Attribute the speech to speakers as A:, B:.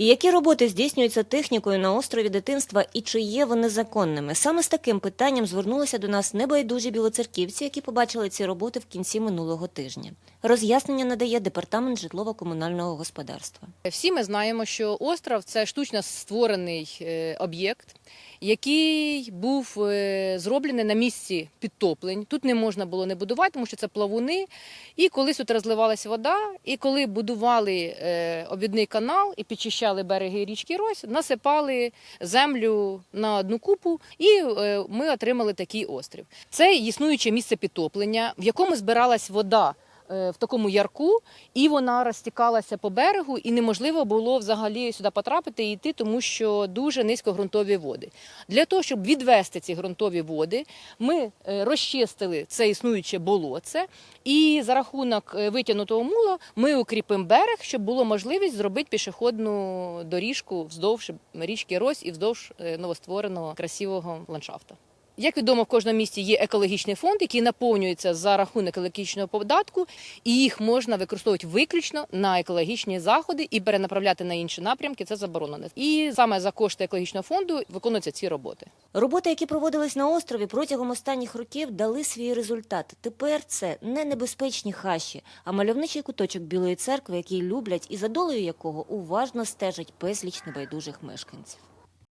A: І які роботи здійснюються технікою на острові дитинства і чи є вони законними? Саме з таким питанням звернулися до нас небайдужі білоцерківці, які побачили ці роботи в кінці минулого тижня. Роз'яснення надає департамент житлово-комунального господарства.
B: Всі ми знаємо, що остров це штучно створений е, об'єкт, який був е, зроблений на місці підтоплень. Тут не можна було не будувати, тому що це плавуни. І колись тут розливалася вода, і коли будували е, обідний канал і підчищали береги річки Рось, насипали землю на одну купу, і е, ми отримали такий острів. Це існуюче місце підтоплення, в якому збиралась вода в такому ярку, і вона розтікалася по берегу, і неможливо було взагалі сюди потрапити і йти, тому що дуже низькогрунтові води. Для того, щоб відвести ці ґрунтові води, ми е, розчистили це існуюче болоце, і за рахунок е, витягнутого мула ми укріпимо берег, щоб було можливість зробити пішохідну доріжку вздовж річки Рось і вздовж е, новоствореного красивого ландшафту. Як відомо, в кожному місті є екологічний фонд, який наповнюється за рахунок екологічного податку, і їх можна використовувати виключно на екологічні заходи і перенаправляти на інші напрямки. Це заборонено. І саме за кошти екологічного фонду виконуються ці роботи.
A: Роботи, які проводились на острові протягом останніх років, дали свій результат. Тепер це не небезпечні хащі, а мальовничий куточок Білої церкви, який люблять і за долею якого уважно стежать безліч небайдужих мешканців.